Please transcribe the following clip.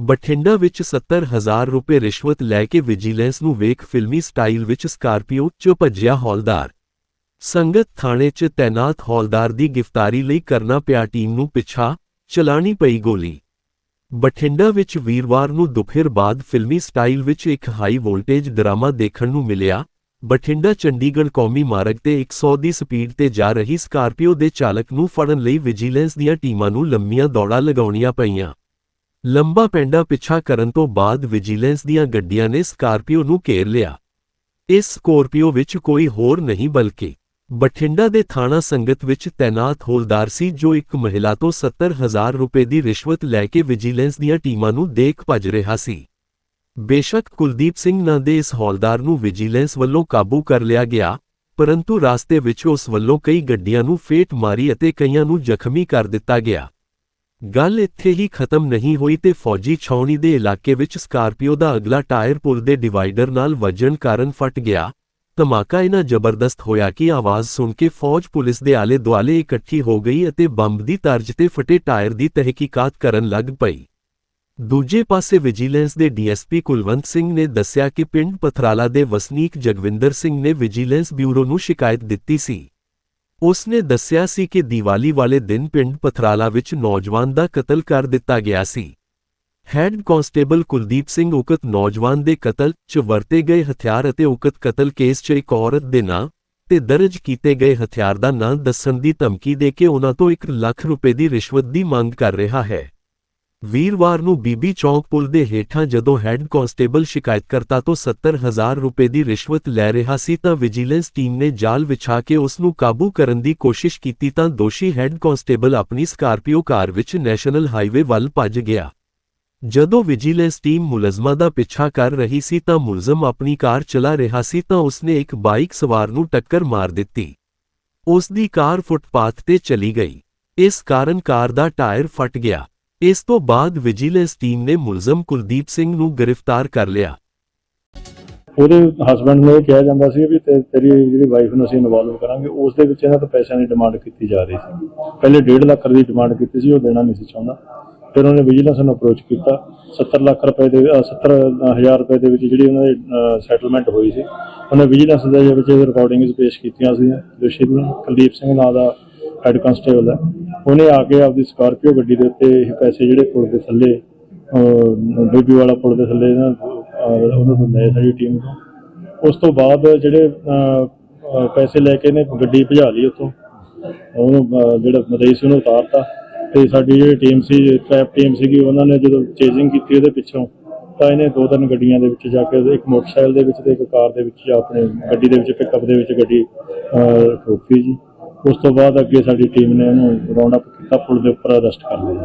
ਬਠਿੰਡਾ ਵਿੱਚ 70000 ਰੁਪਏ ਰਿਸ਼ਵਤ ਲੈ ਕੇ ਵਿਜੀਲੈਂਸ ਨੂੰ ਵੇਖ ਫਿਲਮੀ ਸਟਾਈਲ ਵਿੱਚ ਸਕਾਰਪੀਓ 'ਚ ਭੱਜਿਆ ਹੌਲਦਾਰ। ਸੰਗਤ ਥਾਣੇ 'ਚ ਤੈਨਾਤ ਹੌਲਦਾਰ ਦੀ ਗ੍ਰਿਫਤਾਰੀ ਲਈ ਕਰਨਾ ਪਿਆ ਟੀਮ ਨੂੰ ਪਿੱਛਾ, ਚਲਾਣੀ ਪਈ ਗੋਲੀ। ਬਠਿੰਡਾ ਵਿੱਚ ਵੀਰਵਾਰ ਨੂੰ ਦੁਪਹਿਰ ਬਾਅਦ ਫਿਲਮੀ ਸਟਾਈਲ ਵਿੱਚ ਇੱਕ ਹਾਈ ਵੋਲਟੇਜ ਡਰਾਮਾ ਦੇਖਣ ਨੂੰ ਮਿਲਿਆ ਬਠਿੰਡਾ ਚੰਡੀਗੜ੍ਹ ਕੌਮੀ ਮਾਰਗ ਤੇ 100 ਦੀ ਸਪੀਡ ਤੇ ਜਾ ਰਹੀ ਸਕਾਰਪੀਓ ਦੇ ਚਾਲਕ ਨੂੰ ਫੜਨ ਲਈ ਵਿਜੀਲੈਂਸ ਦੀਆਂ ਟੀਮਾਂ ਨੂੰ ਲੰਮੀਆਂ ਦੌੜਾਂ ਲਗਾਉਣੀਆਂ ਪਈਆਂ। ਲੰਬਾ ਪੈਂਡਾ ਪਿੱਛਾ ਕਰਨ ਤੋਂ ਬਾਅਦ ਵਿਜੀਲੈਂਸ ਦੀਆਂ ਗੱਡੀਆਂ ਨੇ ਸਕਾਰਪੀਓ ਨੂੰ ਘੇਰ ਲਿਆ। ਇਸ ਸਕੋਰਪੀਓ ਵਿੱਚ ਕੋਈ ਹੋਰ ਨਹੀਂ ਬਲਕਿ ਬਠਿੰਡਾ ਦੇ ਥਾਣਾ ਸੰਗਤ ਵਿੱਚ ਤੈਨਾਤ ਹੌਲਦਾਰ ਸੀ ਜੋ ਇੱਕ ਮਹਿਲਾ ਤੋਂ 70000 ਰੁਪਏ ਦੀ ਰਿਸ਼ਵਤ ਲੈ ਕੇ ਵਿਜੀਲੈਂਸ ਦੀਆਂ ਟੀਮਾਂ ਨੂੰ ਦੇਖ ਭੱਜ ਰਿਹਾ ਸੀ। ਬੇਸ਼ੱਕ ਕੁਲਦੀਪ ਸਿੰਘ ਨਾਂ ਦੇ ਇਸ ਹੌਲਦਾਰ ਨੂੰ ਵਿਜੀਲੈਂਸ ਵੱਲੋਂ ਕਾਬੂ ਕਰ ਲਿਆ ਗਿਆ, ਪਰੰਤੂ ਰਾਸਤੇ ਵਿੱਚ ਉਸ ਵੱਲੋਂ ਕਈ ਗੱਡੀਆਂ ਨੂੰ ਫੇਟ ਮਾਰੀ ਅਤੇ ਕਈਆਂ ਨੂੰ ਜ਼ਖਮੀ ਕਰ ਦਿੱਤਾ ਗਿਆ। ਗੱਲ ਇੱਥੇ ਹੀ ਖਤਮ ਨਹੀਂ ਹੋਈ ਤੇ ਫੌਜੀ ਛਾਉਣੀ ਦੇ ਇਲਾਕੇ ਵਿੱਚ ਸਕਾਰਪੀਓ ਦਾ ਅਗਲਾ ਟਾਇਰ ਪੁਲ ਦੇ ਡਿਵਾਈਡਰ ਨਾਲ ਵੱਜਣ ਕਾਰਨ ਫਟ ਗਿਆ। ਧਮਾਕਾ ਇਨਾ ਜ਼ਬਰਦਸਤ ਹੋਇਆ ਕਿ ਆਵਾਜ਼ ਸੁਣ ਕੇ ਫੌਜ ਪੁਲਿਸ ਦੇ ਆਲੇ ਦੁਆਲੇ ਇਕੱਠੀ ਹੋ ਗਈ ਅਤੇ ਬੰਬ ਦੀ ਤਰਜ ਤੇ ਫਟੇ ਟਾਇਰ ਦੀ ਤਹਿਕੀਕਾਤ ਕਰਨ ਲੱਗ ਪਈ। ਦੂਜੇ ਪਾਸੇ ਵਿਜੀਲੈਂਸ ਦੇ ਡੀਐਸਪੀ ਕੁਲਵੰਤ ਸਿੰਘ ਨੇ ਦੱਸਿਆ ਕਿ ਪਿੰਡ ਪਥਰਾਲਾ ਦੇ ਵਸਨੀਕ ਜਗਵਿੰਦਰ ਸਿੰਘ ਨੇ ਵਿਜੀਲੈਂਸ ਬਿਊਰੋ ਨੂੰ ਸ਼ਿਕਾਇਤ ਦਿੱਤੀ ਸੀ। ਉਸ ਨੇ ਦੱਸਿਆ ਸੀ ਕਿ ਦੀਵਾਲੀ ਵਾਲੇ ਦਿਨ ਪਿੰਡ ਪਥਰਾਲਾ ਵਿੱਚ ਨੌਜਵਾਨ ਦਾ ਕਤਲ ਕਰ ਦਿੱਤਾ ਗਿਆ ਸੀ। ਹੈੱਡ ਕਾਂਸਟੇਬਲ ਕੁਲਦੀਪ ਸਿੰਘ ਉਕਤ ਨੌਜਵਾਨ ਦੇ ਕਤਲ 'ਚ ਵਰਤੇ ਗਏ ਹਥਿਆਰ ਅਤੇ ਉਕਤ ਕਤਲ ਕੇਸ 'ਚ ਇੱਕ ਔਰਤ ਦੇ ਨਾਂ ਤੇ ਦਰਜ ਕੀਤੇ ਗਏ ਹਥਿਆਰ ਦਾ ਨਾਂ ਦੱਸਣ ਦੀ ਧਮਕੀ ਦੇ ਕੇ ਉਹਨਾਂ ਤੋਂ 1 ਲੱਖ ਰੁਪਏ ਦੀ ਰਿਸ਼ਵਤ ਦੀ ਮੰਗ ਕਰ ਰਿਹਾ ਹੈ। ਵੀਰਵਾਰ ਨੂੰ ਬੀਬੀ ਚੌਂਕ ਪੁਲ ਦੇ ਹੇਠਾਂ ਜਦੋਂ ਹੈੱਡ ਕਾਂਸਟੇਬਲ ਸ਼ਿਕਾਇਤਕਰਤਾ ਤੋਂ 70000 ਰੁਪਏ ਦੀ ਰਿਸ਼ਵਤ ਲੈ ਰਿਹਾ ਸੀ ਤਾਂ ਵਿਜੀਲੈਂਸ ਟੀਮ ਨੇ ਜਾਲ ਵਿਛਾ ਕੇ ਉਸ ਨੂੰ ਕਾਬੂ ਕਰਨ ਦੀ ਕੋਸ਼ਿਸ਼ ਕੀਤੀ ਤਾਂ ਦੋਸ਼ੀ ਹੈੱਡ ਕਾਂਸਟੇਬਲ ਆਪਣੀ ਸਕਾਰਪੀਓ ਕਾਰ ਵਿੱਚ ਨੈਸ਼ਨਲ ਹਾਈਵੇ ਵੱਲ ਭੱਜ ਗਿਆ। ਜਦੋਂ ਵਿਜੀਲੈਂਸ ਟੀਮ ਮੁਲਜ਼ਮਾਂ ਦਾ ਪਿੱਛਾ ਕਰ ਰਹੀ ਸੀ ਤਾਂ ਮੁਲਜ਼ਮ ਆਪਣੀ ਕਾਰ ਚਲਾ ਰਿਹਾ ਸੀ ਤਾਂ ਉਸਨੇ ਇੱਕ ਬਾਈਕ ਸਵਾਰ ਨੂੰ ਟੱਕਰ ਮਾਰ ਦਿੱਤੀ। ਉਸ ਦੀ ਕਾਰ ਫੁੱਟਪਾਥ ਤੇ ਚਲੀ ਗਈ। ਇਸ ਕਾਰਨ ਕਾਰ ਦਾ ਟਾਇਰ ਫਟ ਗਿਆ। ਇਸ ਤੋਂ ਬਾਅਦ ਵਿਜੀਲੈਂਸ ਟੀਮ ਨੇ ਮੁਲਜ਼ਮ ਕੁਲਦੀਪ ਸਿੰਘ ਨੂੰ ਗ੍ਰਿਫਤਾਰ ਕਰ ਲਿਆ। ਉਹਦੇ ਹਸਬੰਡ ਨੂੰ ਕਿਹਾ ਜਾਂਦਾ ਸੀ ਵੀ ਤੇ- ਤੇਰੀ ਜਿਹੜੀ ਵਾਈਫ ਨੂੰ ਅਸੀਂ ਇਨਵੋਲਵ ਕਰਾਂਗੇ ਉਸ ਦੇ ਵਿੱਚ ਇਹਨਾਂ ਤੋਂ ਪੈਸਿਆਂ ਦੀ ਡਿਮਾਂਡ ਕੀਤੀ ਜਾ ਰਹੀ ਸੀ। ਪਹਿਲੇ 1.5 ਲੱਖ ਦੀ ਡਿਮਾਂਡ ਕੀਤੀ ਸੀ, ਉਹ ਦੇਣਾ ਨਹੀਂ ਸੀ ਚਾਹੁੰਦਾ। ਫਿਰ ਉਹਨੇ ਵਿਜੀਲੈਂਸ ਨੂੰ ਅਪਰੋਚ ਕੀਤਾ। 70 ਲੱਖ ਰੁਪਏ ਦੇ 70 ਹਜ਼ਾਰ ਰੁਪਏ ਦੇ ਵਿੱਚ ਜਿਹੜੀ ਉਹਨਾਂ ਦੀ ਸੈਟਲਮੈਂਟ ਹੋਈ ਸੀ, ਉਹਨੇ ਵਿਜੀਲੈਂਸ ਦੇ ਵਿੱਚ ਰਿਕਾਰਡਿੰਗਸ ਪੇਸ਼ ਕੀਤੀਆਂ ਸੀ ਦੋਸ਼ੀ ਦੀਆਂ ਕੁਲਦੀਪ ਸਿੰਘ ਨਾਂ ਦਾ ਹੈੱਡ ਕਾਂਸਟੇਬਲ ਹੈ। ਉਹਨੇ ਆ ਕੇ ਆਪਦੀ ਸਕਾਰਪੀਓ ਗੱਡੀ ਦੇ ਉੱਤੇ ਇਹ ਪੈਸੇ ਜਿਹੜੇ ਪੁਲ ਦੇ ਥੱਲੇ ਅਹ, ਵਾਲਾ ਪੁਲ ਦੇ ਥੱਲੇ ਨਾ ਉਹਨਾਂ ਤੋਂ ਲਏ ਸਾਡੀ ਟੀਮ ਤੋਂ। ਉਸ ਤੋਂ ਬਾਅਦ ਜਿਹੜੇ ਪੈਸੇ ਲੈ ਕੇ ਨੇ ਗੱਡੀ ਭਜਾ ਲਈ ਉੱਥੋਂ। ਉਹਨੂੰ ਜਿਹੜਾ ਮਦਈ ਸੀ ਉਹਨੂੰ ਉਤਾਰਤਾ। ਤੇ ਸਾਡੀ ਜਿਹੜੀ ਟੀਮ ਸੀ ਟ੍ਰੈਪ ਟੀਮ ਸੀਗੀ ਉਹਨਾਂ ਨੇ ਜਦੋਂ ਚੇਜ਼ਿੰਗ ਕੀਤੀ ਉਹਦੇ ਪਿੱਛੋਂ ਤਾਂ ਇਹਨੇ ਦੋ ਤਿੰਨ ਗੱਡੀਆਂ ਦੇ ਵਿੱਚ ਜਾ ਕੇ ਇੱਕ ਮੋਟਰਸਾਈਕਲ ਦੇ ਵਿੱਚ ਤੇ ਇੱਕ ਕਾਰ ਦੇ ਵਿੱਚ ਜਾਂ ਆਪਣੇ ਗੱਡੀ ਦੇ ਵਿੱਚ ਪਿਕਅਪ ਦੇ ਵਿੱਚ ਗੱਡੀ ਅਹ, ਠੋਕੀ ਜੀ। ਉਸ ਤੋਂ ਬਾਅਦ ਅੱਗੇ ਸਾਡੀ ਟੀਮ ਨੇ ਉਹਨੂੰ ਰਾਉਂਡ ਅਪ ਕੀਤਾ, ਪੁਲ ਦੇ ਉੱਪਰ ਅਰੈਸਟ ਕਰ ਲਿਆ।